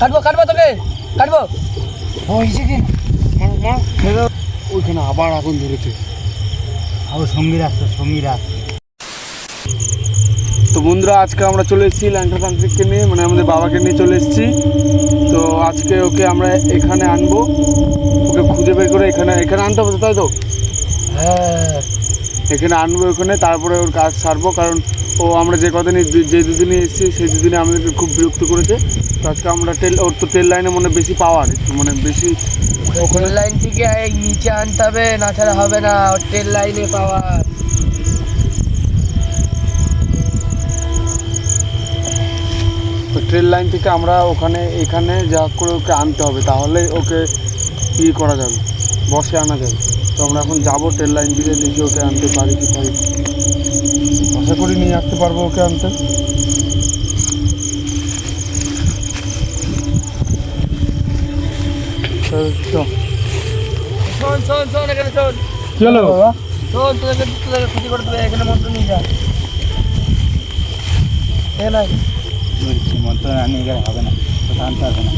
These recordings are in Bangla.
কাটবো কাটবো তোকে কাটবো। ওইখানে আবার আগুন ধরেছে। আরও সঙ্গীরা আসতো সঙ্গীরা তো বন্ধুরা আজকে আমরা চলে এসেছি ল্যান্টাতান্ত্রিককে নিয়ে মানে আমাদের বাবাকে নিয়ে চলে এসেছি। তো আজকে ওকে আমরা এখানে আনব। ওকে খুঁজে বের করে এখানে এখানে আনতে হবে তাই তো? হ্যাঁ। এখানে আনব ওখানে তারপরে ওর কাজ সারবো কারণ ও আমরা যে কদিনই যে দুদিনে এসেছি সেই দুদিনে আমাদেরকে খুব বিরক্ত করেছে। তো আজকে আমরা তেল ওর তো তেল লাইনে মনে বেশি পাওয়ার একটু মানে বেশি ট্রেন লাইন থেকে নিচে আনতে হবে না ছাড়া হবে না ওর ট্রেন লাইনে পাওয়া। তো ট্রেন লাইন থেকে আমরা ওখানে এখানে যা হোক করে ওকে আনতে হবে তাহলে ওকে ই করা যাবে বসে আনা যাবে। তো আমরা এখন যাব ট্রেন লাইন দিকে দেখি ওকে আনতে পারি কি পারি করি নিয়ে আসতে পারব ওকে আনতে। তো চ। শোন শোন শোন এখানে শোন। কি হলো শোন তোদেরকে তোদেরকে ক্ষতি করে দেবে এখানে মন্ত্র নিয়ে যা। এ নাই বলছি মন্ত্র না নিয়ে গেলে হবে না তো আনতে হবে না।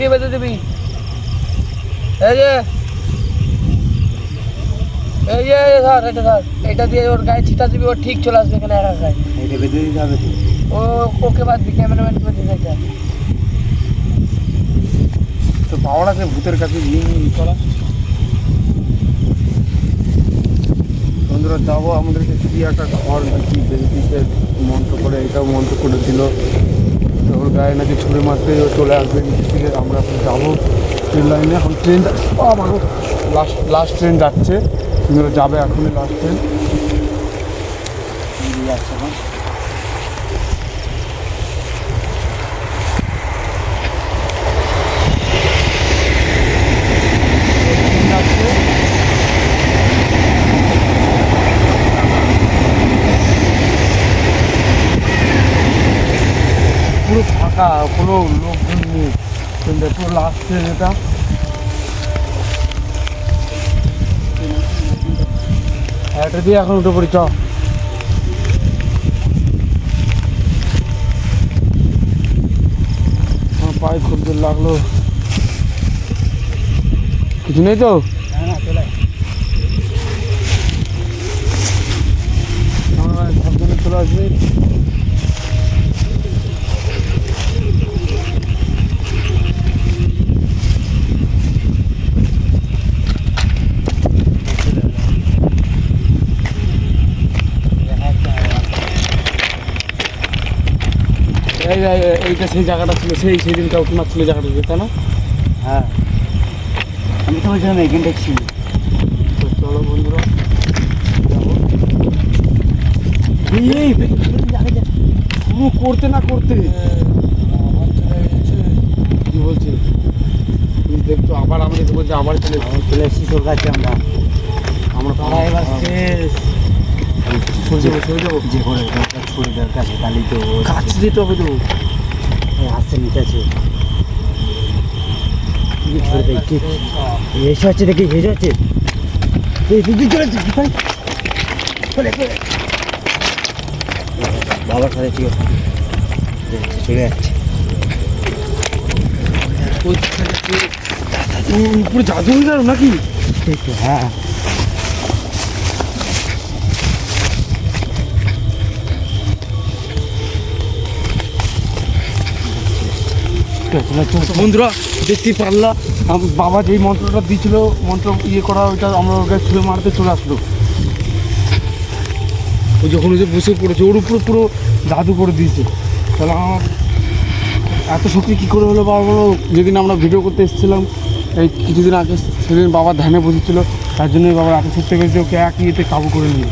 কি বেঁধে দিবি। এই যে। এই যে ধর এটা ধর। এটা দিয়ে ওর গায়ে ছিটা দিবি ও ঠিক চলে আসবে এখানে একা গায়ে এটা বেঁধে দিতে হবে ও ওকে বাদবি ক্যামেরাম্যান বেঁধে দেখে তো পাওয়ার আছে ভূতের কাছে গিয়ে ই করা। বন্ধুরা যাব আমাদেরকে কি একটা ঘর নাকি বেরিয়ে মন্ত্র করে এটাও মন্ত্র করে দিল। ওর গায়ে নাকি ছুঁড়ে মারতে চলে আসবে নিচের দিকে আমরা যাব ট্রেন লাইনে এখন ট্রেন আমার লাস্ট লাস্ট ট্রেন যাচ্ছে। যাবে এখনই লাস্ট ট্রেন যাচ্ছে পুরো ফাঁকা কোনো লোকজন নেই কিন্তু পুরো লাস্ট ট্রেন এটা হ্যাঁ, এটা দিয়ে এখন উঠে পড়ি চ পায়ে খুব জোর লাগল কিছু নেই তো হ্যাঁ সাবধানে চলে আসবি এইটা সেই জায়গাটা ছিল সেই সেই দিনটা ওখানে ছিল জায়গাটা তাই না? হ্যাঁ। আমি তো বলছিলাম এখানটাই ছিল। তো চলো বন্ধুরা যাব। এই শুরু করতে না করতে? কি বলছি? তুই দেখতো আবার আমাদেরকে বলছে আবার চলে চলে এসেছি তোর কাছে আমরা। আমরা এবার শেষ। যে করে ছুরি দরকার তাহলেই তো কাছে যেতে হবে তো। আসছে নিচে আছে এসে হচ্ছে দেখি এসে হচ্ছে। বাবার সাথে ঠিক চলে যাচ্ছে। উপরে জাদু হয়ে গেল নাকি? হ্যাঁ। বন্ধুরা, দেখতে পারলা বাবা যেই মন্ত্রটা দিয়েছিল, মন্ত্র ইয়ে করা, ওইটা আমরা ওকে ছুঁড়ে মারতে চলে আসলো। ওই যখন ওই যে বসে পড়েছে, ওর উপরে পুরো জাদু করে দিয়েছে। তাহলে আমার এত শক্তি কী করে হলো বাবা বলো? যেদিন আমরা ভিডিও করতে এসেছিলাম, এই কিছুদিন আগে সেদিন বাবা ধ্যানে বসেছিল, তার জন্যই বাবার এত শক্তি পেয়েছে ওকে এক ইয়েতে কাবু করে নিয়ে।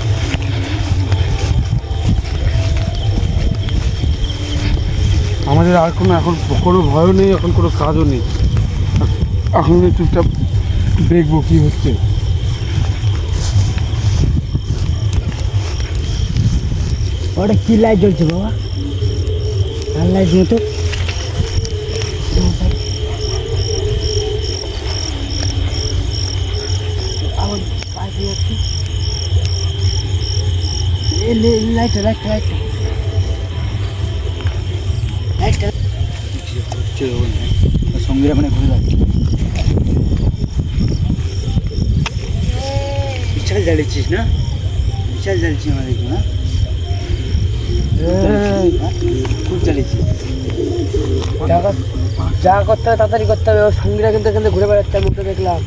আমাদের আর কোনো এখন কোনো ভয়ও নেই, এখন কোনো কাজও নেই। এখন চুপচাপ দেখব কি হচ্ছে। ওটা কি লাইট জ্বলছে বাবা? আর লাইট মতো লাইট লাইট লাইট সঙ্গীরা মানে ঘুরে যাচ্ছে। বিশাল জ্বালিয়েছিস না? বিশাল জ্বালিয়েছিস আমাদের না? খুব যা করতে হবে তাড়াতাড়ি করতে হবে। ওর সঙ্গীরা কিন্তু এখান ঘুরে বেড়াচ্ছে আমি উঠে দেখলাম।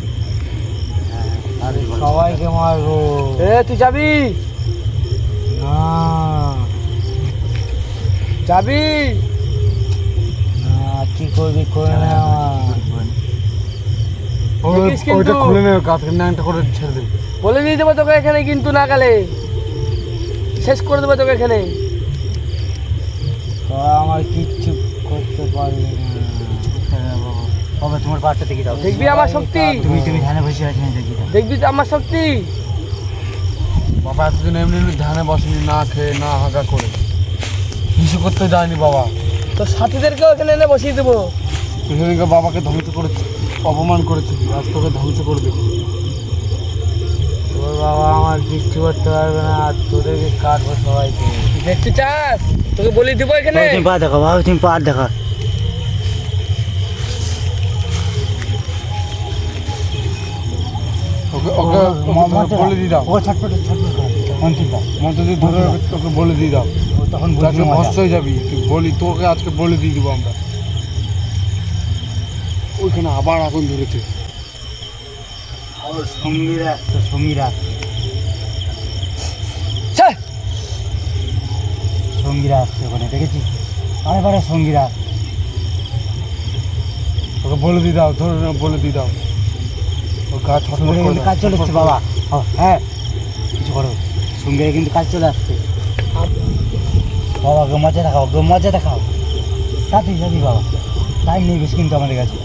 সবাইকে মারবো। এ তুই যাবি? না। যাবি? কি করবি করে না? ওইটা খুলে নেবে কাঁথের ন্যাংটা করে ছেড়ে দেবে বলে দিয়ে দেবো তোকে এখানে কিন্তু না গেলে। শেষ করে দেবো তোকে এখানে। আমার কিচ্ছু করতে পারবি না। বাবা। তোমার পাটটা দেখি দাও। দেখবি আমার শক্তি। তুমি তুমি ধানে বসে আছি দেখি দাও। দেখবি তো আমার শক্তি। বাবা এতদিন এমনি এমনি ধানে বসেনি না খেয়ে না হাঁকা করে। কিছু করতে যায়নি বাবা। তো সাথীদেরকেও এখানে এনে বসিয়ে দেবো। সেদিনকে বাবাকে ধ্বংস করেছে অপমান করেছে আজ তোকে ধ্বংস করে দেবে। তোর বাবা আমার কিচ্ছু করতে পারবে না আর তোদেরকে কাটবো সবাইকে। দেখতে চাস? তোকে বলি দেবো এখানে। তুমি পা দেখো বাবা তুমি পাট দেখো ওকে ওকে বলে দিয়ে দাও। ও ছটফট মন্ত্রীটা মন্ত্র দিয়ে ধরে ওকে তোকে বলে দিয়ে দাও। তখন ভস্ত হয়ে যাবি তুই বলি তোকে আজকে বলে দিয়ে দিব আমরা। ওইখানে আবার আগুন ধরেছে। ওর সঙ্গীরা তো সঙ্গীরা! সঙ্গীরা আসছে ওখানে দেখেছিস? আরে বারে সঙ্গীরা। ওকে বলে দিয়ে দাও ধরে নে, বলে দিয়ে দাও। ও কিন্তু কাজ চলে বাবা। হ্যাঁ কিছু করো। সঙ্গীরা কিন্তু কাজ চলে আসছে। বাবা ওকে মজা দেখাও ওকে মজা দেখাও। তাতে যাবি বাবা। টাইম নেই বেশি কিন্তু আমাদের কাছে।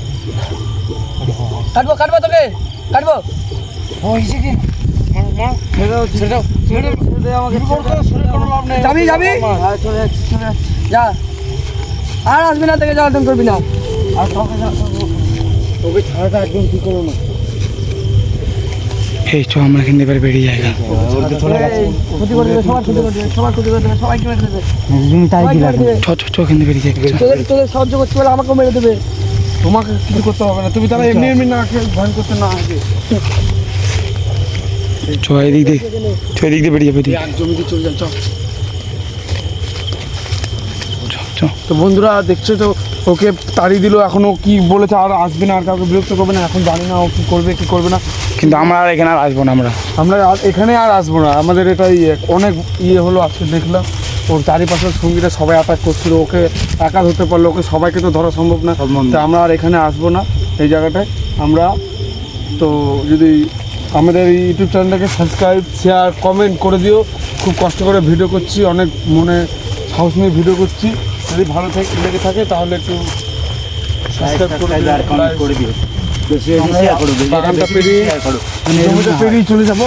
কাটবো কাটবো তোকে কাটবো। ও লাভ নেই। যাবি, যাবি? হ্যাঁ চলে চলে যা। আর আসবি না থেকে জ্বালাতন করবি না। আর যা- ছাড়াটা একদম কি করো না। এই চ আমরা এখান থেকে বেরিয়ে যাই। চ চ এখান থেকে বেরিয়ে যাই। তোদের সাহায্য করতে পারলে আমাকেও মেরে দেবে তোমাকে কিছু করতে হবে না। তুমি তাহলে এমনি এমনি না ভয় করতে না আগে। চ এদিক দিয়ে চ এদিক দিয়ে বেরিয়ে যাবে। জমিতে চলে যান চ তো বন্ধুরা দেখছ তো ওকে তাড়িয়ে দিল এখনও কি বলেছে আর আসবে না আর কাউকে বিরক্ত করবে না এখন জানি না ও কি করবে কি করবে না। কিন্তু আমরা আর এখানে আর আসব না আমরা। আমরা আর এখানে আর আসব না আমাদের এটা ইয়ে অনেক ইয়ে হলো আজকে দেখলাম। ওর চারিপাশের সঙ্গীরা সবাই অ্যাটাক করছিল ওকে একা ধরতে পারল ওকে সবাইকে তো ধরা সম্ভব না। তো আমরা আর এখানে আসব না এই জায়গাটায়। আমরা তো যদি আমাদের এই ইউটিউব চ্যানেলটাকে সাবস্ক্রাইব শেয়ার কমেন্ট করে দিও। খুব কষ্ট করে ভিডিও করছি অনেক মনে সাহস নিয়ে ভিডিও করছি। যদি ভালো থাকে লেগে থাকে তাহলে একটু সাবস্ক্রাইব করে দিও, করে দিও বাগানটা পেরিয়ে শেয়ার পেরিয়ে চলে যাব।